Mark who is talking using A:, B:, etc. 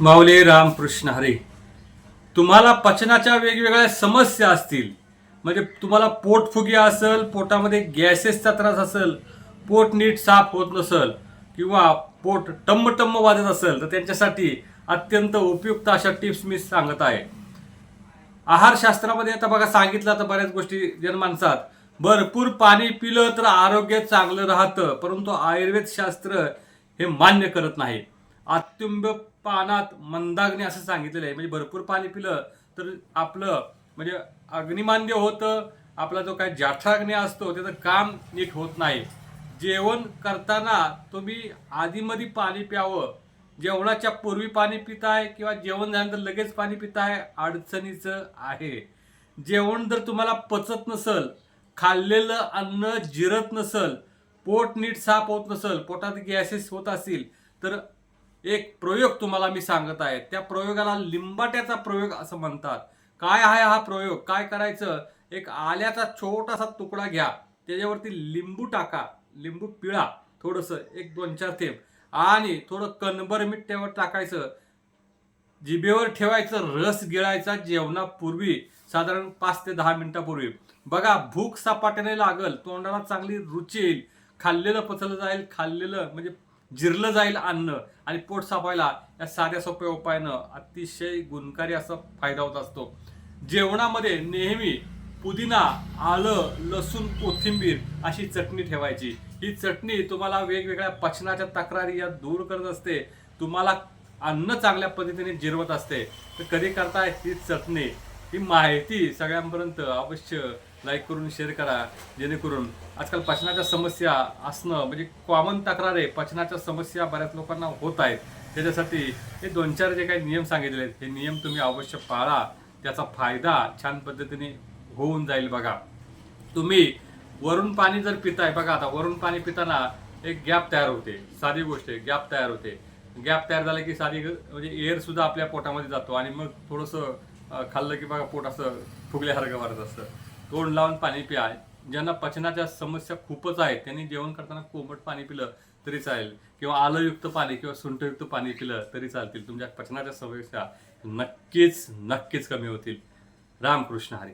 A: माऊले रामकृष्ण हरे. तुम्हाला पचनाच्या वेगवेगळ्या समस्या असतील. म्हणजे तुम्हाला पोटफुगी असेल पोटामध्ये गॅसेसचा त्रास असेल पोट नीट साफ होत नसेल किंवा पोट टम्मटम्म वाजत असेल तर त्यांच्यासाठी अत्यंत उपयुक्त अशा टिप्स मी सांगत आहे. आहारशास्त्रामध्ये आता बघा सांगितलं तर बऱ्याच गोष्टी जनमानसात. भरपूर पाणी पिलं तर आरोग्य चांगलं राहतं परंतु आयुर्वेद शास्त्र हे मान्य करत नाही. अत्युंब पानात मंदाग्नी असं सांगितलेलं आहे. म्हणजे भरपूर पाणी पिलं तर आपलं म्हणजे अग्निमान्य होतं आपला जो काही जाठाग्नी असतो त्याचं काम नीट होत नाही. जेवण करताना तुम्ही आधीमध्ये पाणी प्यावं. जेवणाच्या पूर्वी पाणी पिताय किंवा जेवण झाल्यानंतर लगेच पाणी पिताय अडचणीचं आहे. जेवण जर तुम्हाला पचत नसल खाल्लेलं अन्न जिरत नसल पोट नीट साफ होत नसल पोटात गॅसेस होत असतील तर एक प्रयोग तुम्हाला मी सांगत आहे. त्या प्रयोगाला लिंबाट्याचा प्रयोग असं म्हणतात. काय आहे हा प्रयोग? काय करायचं? एक आल्याचा छोटासा तुकडा घ्या. त्याच्यावरती लिंबू टाका. लिंबू पिळा. थोडंसं एक दोन चार थेंब. आणि थोडं कणबर मीठ त्यावर टाकायचं. जिभेवर ठेवायचं रस गिळायचा जेवणापूर्वी साधारण पाच ते दहा मिनिटापूर्वी. बघा भूक सपाट्याने लागल तोंडाला चांगली रुची येईल. खाल्लेलं पचलं जाईल. खाल्लेलं म्हणजे जिरलं जाईल अन्न आणि पोट सापायला या साध्या सोप्या उपायानं अतिशय गुणकारी असा फायदा होत असतो. जेवणामध्ये नेहमी पुदिना आलं लसूण कोथिंबीर अशी चटणी ठेवायची. ही चटणी तुम्हाला वेगवेगळ्या पचनाच्या तक्रारी या दूर करत असते. तुम्हाला अन्न चांगल्या पद्धतीने जिरवत असते. तर कधी करताय ही चटणी? ही माहिती सगळ्यांपर्यंत अवश्य लाईक करून शेअर करा जेणेकरून आजकाल पचनाच्या समस्या असणं म्हणजे कॉमन तक्रार आहे पचनाच्या समस्या बऱ्याच लोकांना होत आहेत. त्याच्यासाठी हे दोन चार जे काही नियम सांगितले आहेत हे नियम तुम्ही अवश्य पाळा. त्याचा फायदा छान पद्धतीने होऊन जाईल बघा. तुम्ही वरून पाणी जर पिताय बघा आता वरून पाणी पिताना एक गॅप तयार होते. साधी गोष्ट आहे गॅप तयार होते. गॅप तयार झाला की साधी म्हणजे एअर सुद्धा आपल्या पोटामध्ये जातो आणि मग थोडंसं खाल्लं की बघा पोट असं फुगल्यासारखं वाटत असतं. तोंड लावून पाणी प्या. ज्यांना पचनाच्या समस्या खूपच आहेत त्यांनी जेवण करताना कोमट पाणी पिलं तरी चालेल. किंवा आलंयुक्त पाणी किंवा सुंठयुक्त पाणी पिलं तरी चालतील. तुमच्या पचनाच्या समस्या नक्कीच नक्कीच कमी होतील. रामकृष्ण हरी.